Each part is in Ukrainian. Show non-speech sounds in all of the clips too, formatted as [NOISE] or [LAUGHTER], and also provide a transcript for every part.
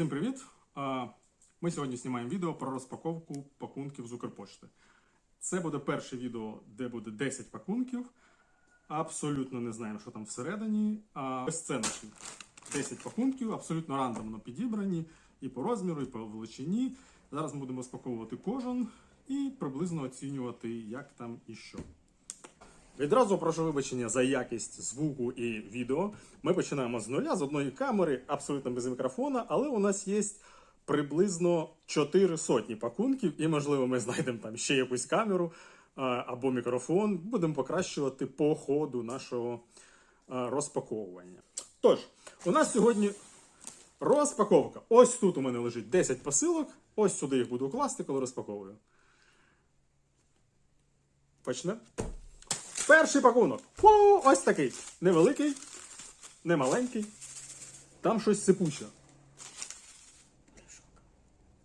Всім привіт! Ми сьогодні знімаємо відео про розпаковку пакунків з Укрпошти. Це буде перше відео, де буде 10 пакунків. Абсолютно не знаємо, що там всередині. Ось це наші 10 пакунків, абсолютно рандомно підібрані і по розміру, і по величині. Зараз ми будемо розпаковувати кожен і приблизно оцінювати, як там і що. Відразу прошу вибачення за якість звуку і відео. Ми починаємо з нуля, з одної камери, абсолютно без мікрофона, але у нас є приблизно 4 сотні пакунків, і, можливо, ми знайдемо там ще якусь камеру або мікрофон. Будемо покращувати по ходу нашого розпаковування. Тож, у нас сьогодні розпаковка. Ось тут у мене лежить 10 посилок. Ось сюди їх буду класти, коли розпаковую. Почнемо. Перший пакунок. Фу, ось такий. Невеликий, не маленький. Там щось сипуче.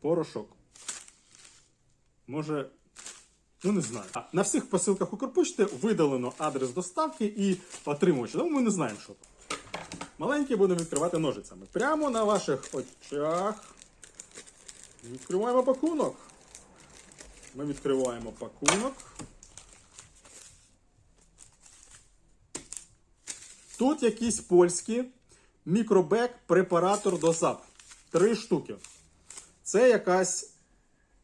Порошок. Може. Ну, не знаю. На всіх посилках Укрпочти видалено адрес доставки і отримувача. Тому ми не знаємо, що там. Маленький будемо відкривати ножицями. Прямо на ваших очах. Відкриваємо пакунок. Ми відкриваємо пакунок. Тут якісь польські мікробек препаратор до САП. Три штуки. Це якась,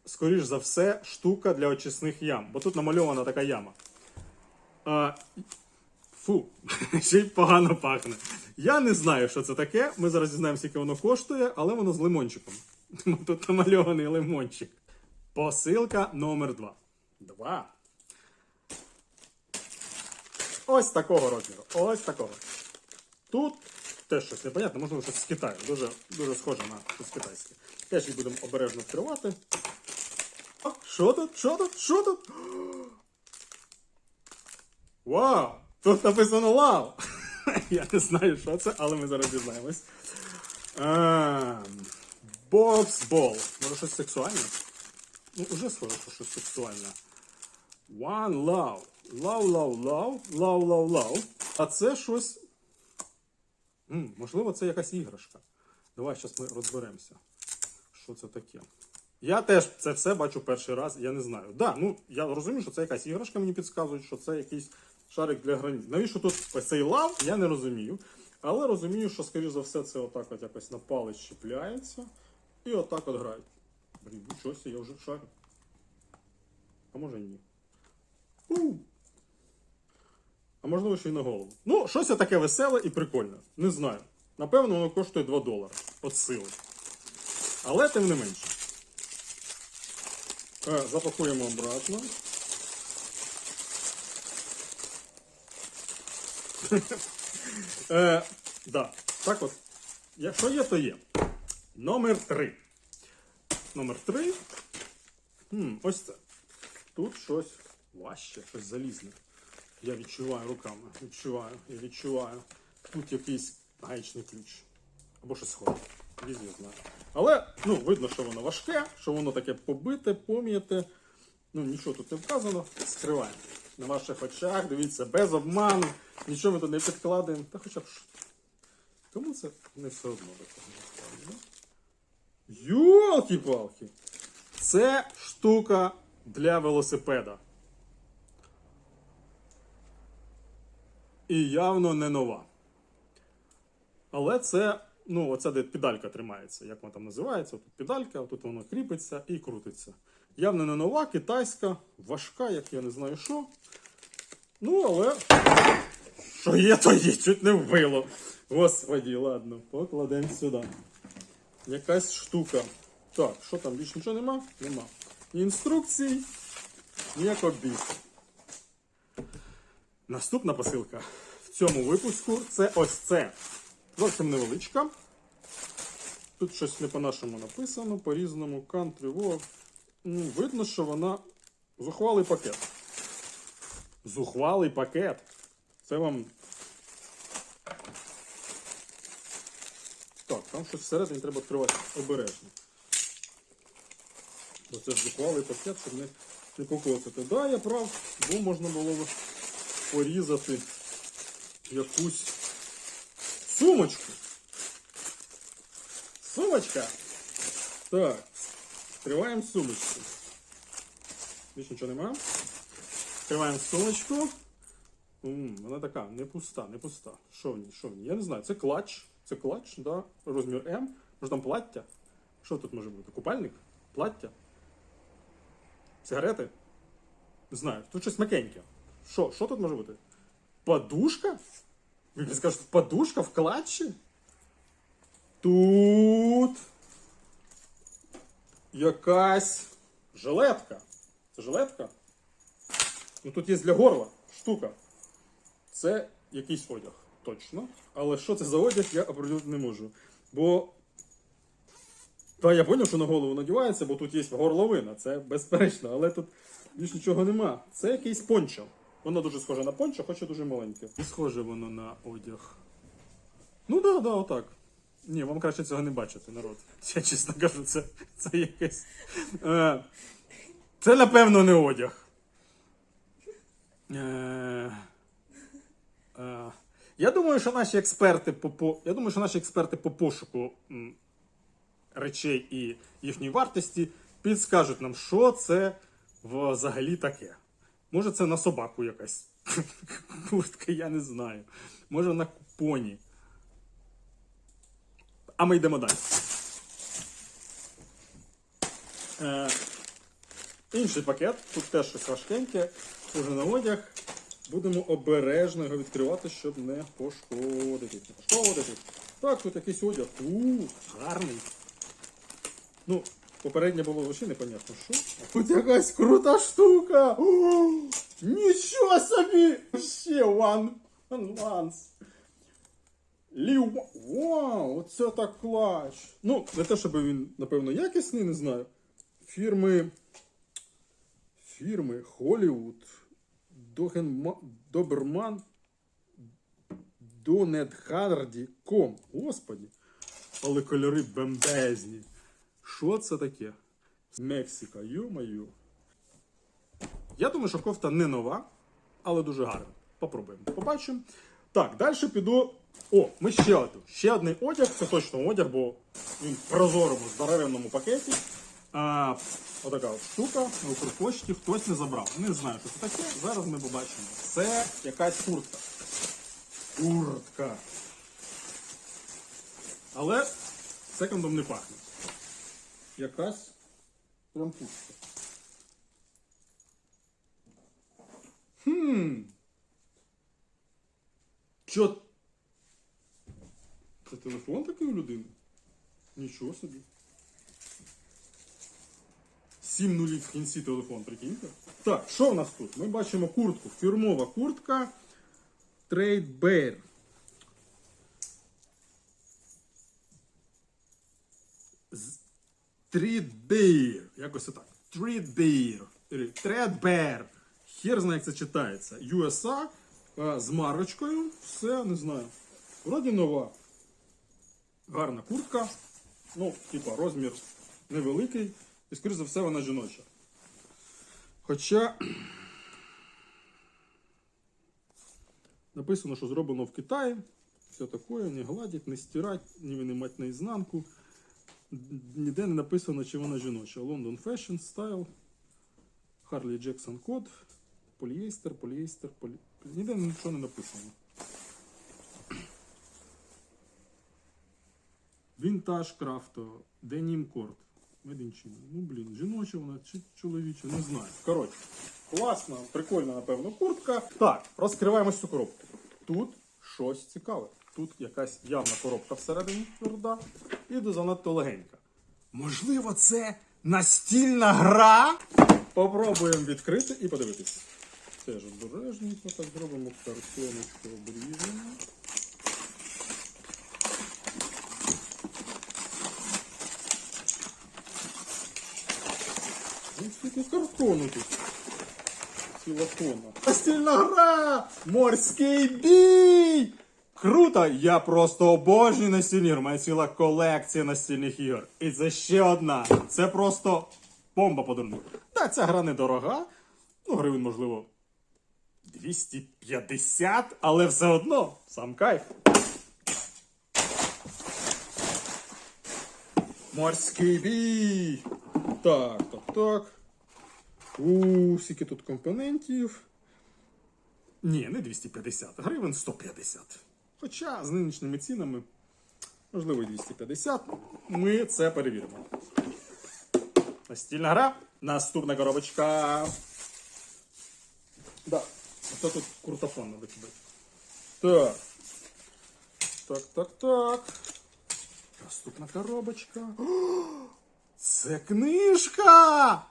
скоріш за все, штука для очисних ям. Бо тут намальована така яма. А, фу, [LAUGHS] ще й погано пахне. Я не знаю, що це таке. Ми зараз дізнаємося, скільки воно коштує, але воно з лимончиком. [LAUGHS] Тут намальований лимончик. Посилка номер 2. Два. Ось такого розміру. Ось такого. Тут теж щось непонятне, можливо, щось з Китаю. Дуже, дуже схоже на щось китайське. Теж їх будемо обережно відкривати. А, Що тут? Що тут? Що тут? Вау! Тут написано лав! [LAUGHS] Я не знаю, що це, але ми зараз дізнаємось. Боксбол. Може щось сексуальне? Ну, уже схоже, що щось сексуальне. One love. Love, love, love, love, love, love. А це щось. М, можливо, це якась іграшка. Давай зараз ми розберемося. Що це таке? Я теж це все бачу перший раз, я не знаю. Да, ну я розумію, що це якась іграшка, мені підказують, що це якийсь шарик для граніт. Навіщо тут ось цей лав, я не розумію. Але розумію, що, скоріш за все, це отак от якось на палець чіпляється. І отак от грають. Блін, нічого я вже шарю. А може ні. Можливо, ще й на голову. Ну, щось таке веселе і прикольне. Не знаю. Напевно, воно коштує 2 долари. От сили. Але тим не менше. Е, запакуємо обратно. е. Так от. Якщо є, то є. Номер 3. Номер 3. Хм, ось це. Тут щось важче, щось залізне. Я відчуваю руками. Відчуваю, я відчуваю. Тут якийсь гаечний ключ. Або щось схоже. Візьмі знаю. Але ну, видно, що воно важке, що воно таке побите, пом'яте. Ну, нічого тут не вказано. Скриваємо. На ваших очах, дивіться, без обману, нічого ми тут не підкладаємо. Та хоча б що. Кому це не все одно цього Йолки-палки! Це штука для велосипеда. І явно не нова. Але це, ну, оця де педалька тримається, як вона там називається. Тут педалька, тут воно кріпиться і крутиться. Явно не нова, китайська, важка, як я не знаю що. Ну, але що є, то є, чуть не вбило. Господі, ладно, покладемо сюди. Якась штука. Так, що там, більше нічого нема? Нема. Інструкцій, ніякого бійся. Наступна посилка в цьому випуску це ось це. Зовсім невеличка. Тут щось не по-нашому написано, по-різному, country, war. Ну, Видно, що вона зухвалий пакет. Зухвалий пакет. Це вам. Так, там щось всередині треба відкривати обережно. Бо це ж зухвалий пакет, щоб не, не покоцати. Да, я прав, бо можна було б порізати якусь сумочку. Сумочка. Так, відкриваємо сумочку. Більше нічого немає. Відкриваємо сумочку. М, вона така, не пуста, не пуста. Що в ній? Що в ній? Я не знаю. Це клатч. Це клатч, да? розмір М. Може там плаття? Що тут може бути? Купальник? Плаття? Сигарети? Не знаю. Тут щось м'якеньке. Що? Що тут може бути? Подушка? Ви мені скажете, подушка в клатчі? Тут якась жилетка. Це жилетка? Ну тут є для горла штука. Це якийсь одяг, точно. Але що це за одяг, я определити не можу. Бо. Та я зрозумів, що на голову надівається, бо тут є горловина, це безперечно, але тут більш нічого нема. Це якийсь пончо. Воно дуже схоже на пончо, хоча дуже маленьке. І схоже воно на одяг. Ну да, да, отак. Ні, вам краще цього не бачити, народ. [LAUGHS] Я чесно кажу, це, це якесь. Е, це, напевно, не одяг. Е, е, я думаю, що наші експерти по, по я думаю, що наші експерти по пошуку м, речей і їхньої вартості підскажуть нам, що це взагалі таке. Може, це на собаку якась [LAUGHS] куртка, я не знаю. Може на поні. А ми йдемо далі. Е, інший пакет, тут теж щось важкеньке, уже на одяг. Будемо обережно його відкривати, щоб не пошкодити. Не пошкодити. Так, тут якийсь одяг. У, гарний. Ну, попереднє було взагалі непонятно, що. А тут якась крута штука. О, нічого собі! Ще one. Once. Лів. Вау, оце так клач. Ну, не те, щоб він, напевно, якісний, не знаю. Фірми. Фірми Холлівуд. Догенма... Доберман. Донетхарді. Ком. Господі. Але кольори бомбезні. Що це таке? Мексика, йо-моє. Я думаю, що кофта не нова, але дуже гарна. Попробуємо. Побачимо. Так, далі піду. О, ми ще один. Ще один одяг. Це точно одяг, бо він в прозорому, здоровенному пакеті. А, отака от штука на Укрпошті хтось не забрав. Не знаю, що це таке. Зараз ми побачимо. Це якась куртка. Куртка. Але секондом не пахне. Якась куртка. Хм. Чо? Це телефон такий у людини? Нічого собі. Сім нулів в кінці телефон, прикиньте. Так, що в нас тут? Ми бачимо куртку. Фірмова куртка Trade Bear. Трідбейр. Якось отак. Трідбейр. Тредбер. Хер знає, як це читається. USA е, з марочкою. Все, не знаю. Вроді нова. Гарна куртка. Ну, типа, розмір невеликий. І, скоріш за все, вона жіноча. Хоча. Написано, що зроблено в Китаї. Все таке, не гладять, не стирать, ні винимать наізнанку. Ніде не написано, чи вона жіноча. London Fashion Style, Harley Jackson Code, полієстер, полієстер, полі... Ніде нічого не написано. Вінтаж крафто, Денім Корт. Мединчина. Ну, блін, жіноча вона чи чоловіча, не знаю. Коротше, класна, прикольна, напевно, куртка. Так, розкриваємо цю коробку. Тут щось цікаве. Тут якась явна коробка всередині тверда і занадто легенька. Можливо, це настільна гра? Попробуємо відкрити і подивитися. Теж обережненько так зробимо картоночку обріжемо. Скільки картону тут. Ціла тонна. Настільна гра! Морський бій! Круто! Я просто обожнюю настільні ігри. У мене ціла колекція настільних ігор. І це ще одна. Це просто бомба подарунок. Так, ця гра недорога. Ну, гривень, можливо, 250, але все одно сам кайф. Морський бій! Так, так, так. У, скільки тут компонентів. Ні, не 250 гривень, 150. Хоча з нинішніми цінами, можливо, 250. Ми це перевіримо. Настільна гра. Наступна коробочка. Да. А то тут крутофон надо кидати. Так. Так, так, так. Наступна коробочка. О, [GASPS] це книжка!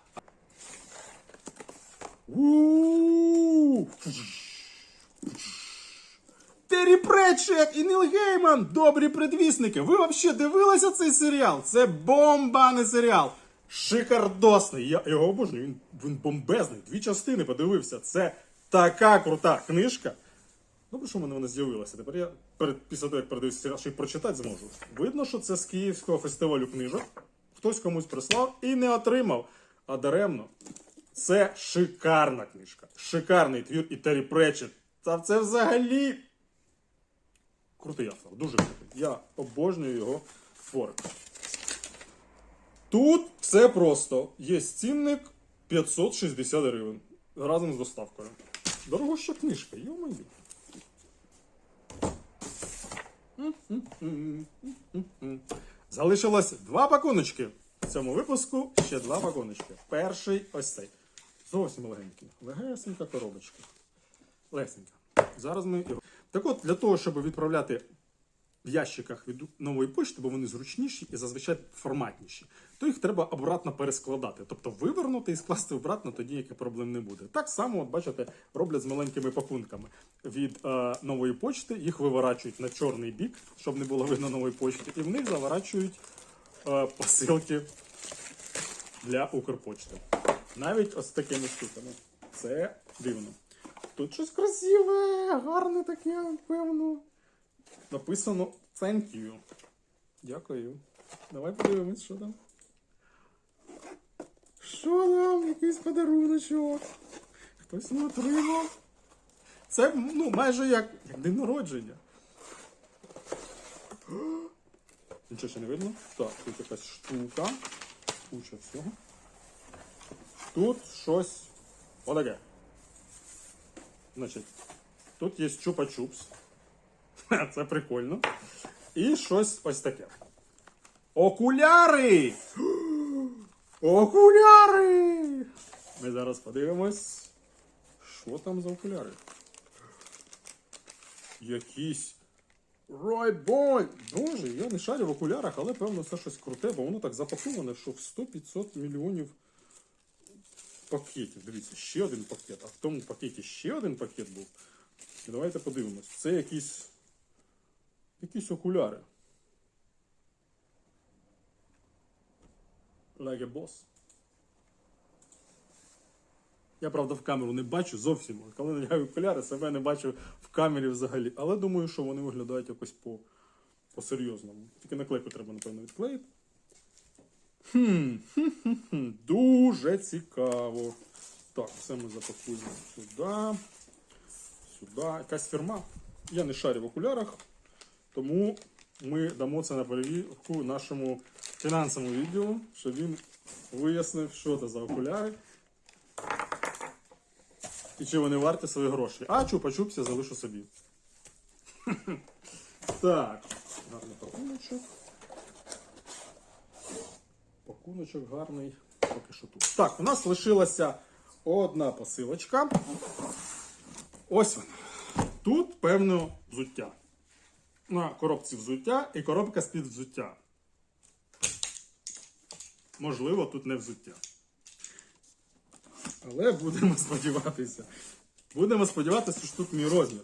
Террі Претчет і Ніл Гейман, добрі предвісники. Ви взагалі дивилися цей серіал? Це бомба, не серіал. Шикардосний. Я його обожнюю. Він, він бомбезний. Дві частини подивився. Це така крута книжка. Добре, що в мене вона з'явилася. Тепер я перед після того, як передивився серіал, ще й прочитати зможу. Видно, що це з Київського фестивалю книжок. Хтось комусь прислав і не отримав. А даремно. Це шикарна книжка. Шикарний твір і Террі Претчет. Та це взагалі. Крутий автор, дуже крутий. Я обожнюю його твори. Тут все просто. Є цінник 560 гривень. Разом з доставкою. Дорогоща книжка, йо-моє. Залишилось два пакуночки. В цьому випуску ще два пакуночки. Перший ось цей. Зовсім легенький. Легесенька коробочка. Лесенька. Зараз ми його. Так от, для того, щоб відправляти в ящиках від нової почти, бо вони зручніші і зазвичай форматніші, то їх треба обратно перескладати. Тобто вивернути і скласти обратно, тоді ніяких проблем не буде. Так само, от бачите, роблять з маленькими пакунками. Від е, нової почти їх виворачують на чорний бік, щоб не було видно нової почти, і в них заворачують е, посилки для Укрпочти. Навіть ось такими штуками. Це дивно. Тут щось красиве, гарне таке, певно. Написано thank you. Дякую. Давай подивимось, що там. Що там? Якийсь подаруночок. Хтось не отримав. Це ну, майже як, як день народження. Нічого ще не видно. Так, тут якась штука. Куча всього. Тут щось. Отаке. Значить, тут є чупа-чупс. [LAUGHS] Це прикольно. І щось ось таке. Окуляри! [GASPS] Окуляри! Ми зараз подивимось. Що там за окуляри? Якісь. Райбой! Боже, я не шарю в окулярах, але певно це щось круте, бо воно так запаковане, що в 100-500 мільйонів пакетів. Дивіться, ще один пакет. А в тому пакеті ще один пакет був. І давайте подивимось. Це якісь. Якісь окуляри. Like a boss. Я, правда, в камеру не бачу зовсім. Коли надягаю окуляри, себе не бачу в камері взагалі. Але думаю, що вони виглядають якось по, по-серйозному. Тільки наклейку треба, напевно, відклеїти. Хм, дуже цікаво. Так, це ми запакуємо сюди. Сюди. Якась фірма. Я не шарю в окулярах, тому ми дамо це на перевірку нашому фінансовому відділу, щоб він вияснив, що це за окуляри. І чи вони варті свої гроші. А чупа-чупся залишу собі. [LAUGHS] Так, гарний пакуночок. Пакуночок гарний. Поки що тут. Так, у нас лишилася одна посилочка. Ось вона. Тут, певно, взуття. На коробці взуття і коробка з-під взуття. Можливо, тут не взуття. Але будемо [LAUGHS] сподіватися. Будемо сподіватися, що тут мій розмір.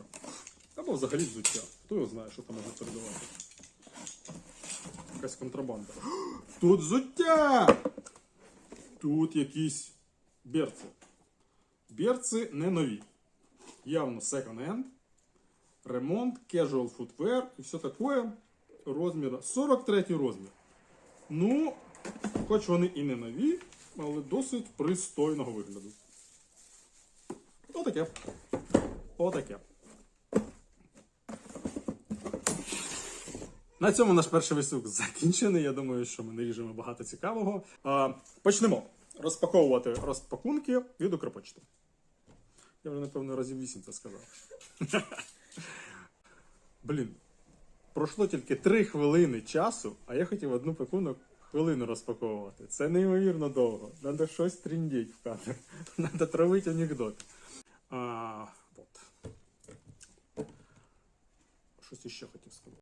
Або взагалі взуття. Хто його знає, що там можна передавати. Якась контрабанда. Тут взуття! Тут якісь берці. Берці не нові. Явно second-hand. Ремонт, casual footwear і все таке. Розмір 43 розмір. Ну, хоч вони і не нові, але досить пристойного вигляду. Отаке. Отаке. На цьому наш перший висок закінчений. Я думаю, що ми не ріжемо багато цікавого. А, почнемо розпаковувати розпакунки від Укрпочти. Я вже, напевно, разів 8 це сказав. [LAUGHS] Блін, пройшло тільки 3 хвилини часу, а я хотів одну пакунок хвилину розпаковувати. Це неймовірно довго. Надо щось тріндіть в кадр. [LAUGHS] Надо травити анекдот. А, от. Щось іще хотів сказати.